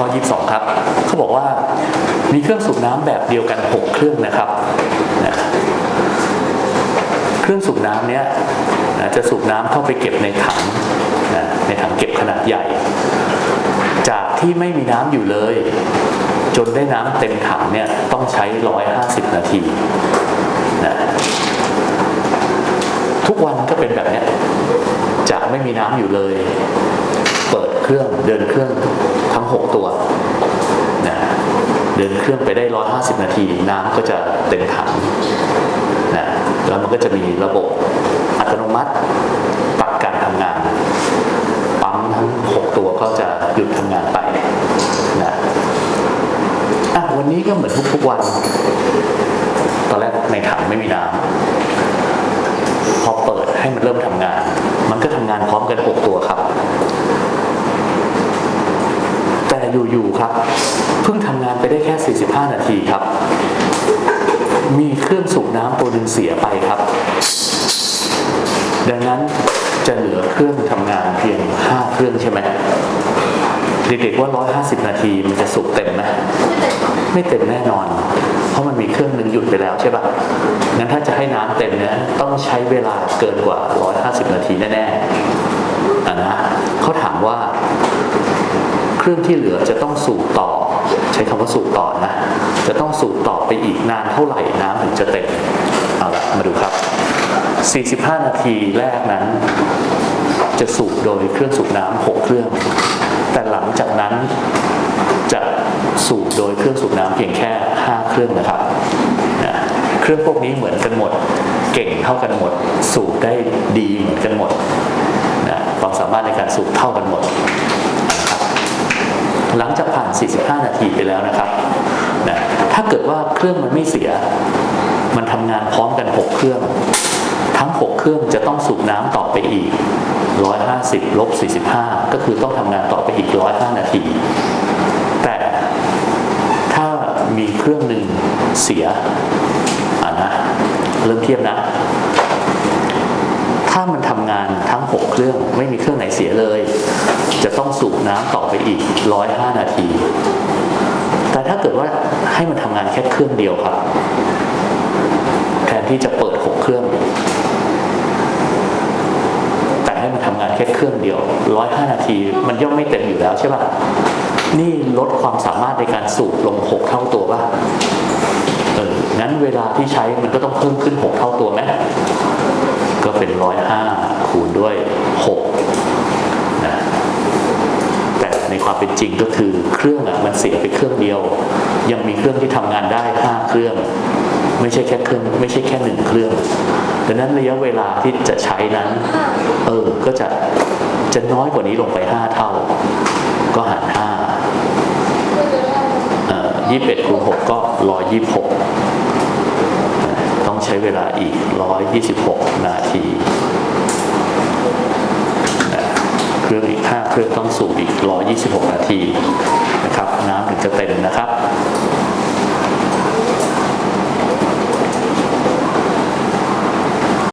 ข้อ 22 ครับ เขาบอกว่ามีเครื่องสูบน้ำแบบเดียวกัน 6 เครื่องนะครับนะเครื่องสูบน้ำเนี้ยนะจะสูบน้ำเข้าไปเก็บในถังนะในถังเก็บขนาดใหญ่ จากที่ไม่มีน้ำอยู่เลย จนได้น้ำเต็มถังเนี่ยต้องใช้ 150 นาทีนะทุกวันก็เป็นแบบเนี้ยจากไม่มีน้ำอยู่เลย เปิดเครื่องเดินเครื่องทั้ง 6 ตัวนะเดินเครื่องไปได้ 150 นาที น้ำก็จะเต็มถังนะแล้วมันก็จะมีระบบอัตโนมัติตัดการทำงาน ปั๊มทั้ง 6 ตัวก็จะหยุดทำงานไปนะอะวันนี้ก็เหมือนทุกๆวัน ตอนแรกในถังไม่มีน้ำพอเปิดให้มันเริ่มทำงาน มันก็ทำงานพร้อมกัน 6 ตัวครับ อยู่ๆครับ เพิ่งทำงานไปได้แค่ 45 นาทีครับ มีเครื่องสูบน้ำตัวนึงเสียไปครับ ดังนั้นจะเหลือเครื่องทำงานเพียง 5 เครื่องใช่ไหมเด็กๆว่า 150 นาทีมันจะสูบเต็มไหมไม่เต็มแน่นอน เพราะมันมีเครื่องหนึ่งหยุดไปแล้วใช่ปะงั้นถ้าจะให้น้ำเต็มเนี่ยต้องใช้เวลาเกินกว่า 150 นาทีแน่ๆอะนะเขาถามว่า รื่องที่เหลือจะต้องสูบต่อ ใช้คำว่าสูบต่อนะ จะต้องสูบต่อไปอีกนานเท่าไหร่น้ำถึงจะเต็มเอาละมาดูครับ 45 นาทีแรกนั้น จะสูบโดยเครื่องสูบน้ำ6เครื่อง แต่หลังจากนั้นจะสูบโดยเครื่องสูบน้ำเพียงแค่ 5 เครื่องนะครับนะเครื่องพวกนี้เหมือนกันหมด เก่งเท่ากันหมด สูบได้ดีเหมือนกันหมดนะความสามารถในการสูบเท่ากันหมด หลังจากผ่าน 45 นาทีไปแล้วนะครับนะถ้าเกิดว่าเครื่องมันไม่เสีย มันทำงานพร้อมกัน 6 เครื่อง ทั้ง 6 เครื่องจะต้องสูบน้ำต่อไปอีก 150ลบ45 ก็คือต้องทำงานต่อไปอีก 105 นาที แต่ถ้ามีเครื่องหนึ่งเสียอ่านะเริ่มเทียบนะ ถ้ามันทำงานทั้ง 6 เครื่องไม่มีเครื่องไหนเสียเลย จะต้องสูบน้ำต่อไปอีก 105 นาที แต่ถ้าเกิดว่าให้มันทำงานแค่เครื่องเดียวครับ แทนที่จะเปิด 6 เครื่อง แต่ให้มันทำงานแค่เครื่องเดียว 105 นาที มันย่อมไม่เต็มอยู่แล้วใช่ป่ะ นี่ลดความสามารถในการสูบลง 6 เท่าตัวป่ะเอองั้นเวลาที่ใช้มันก็ต้องเพิ่มขึ้น 6 เท่าตัวไหม ก็เป็น105คูณด้วย6นะแต่ในความเป็นจริงก็คือเครื่องอะมันเสียไปเครื่องเดียว ยังมีเครื่องที่ทำงานได้5เครื่อง ไม่ใช่แค่เครื่องไม่ใช่แค่หนึ่งเครื่องดังนั้นระยะเวลาที่จะใช้นั้น เออก็จะจะน้อยกว่านี้ลงไป5เท่า ก็หาร5เอ่สิบเอ21คูณ6ก็126ต้องใช้เวลาอีก 126 นาทีนะเครื่องอีก 5 เครื่องต้องสูบอีก 126 นาทีนะครับ น้ำถึงจะเต็มนะครับ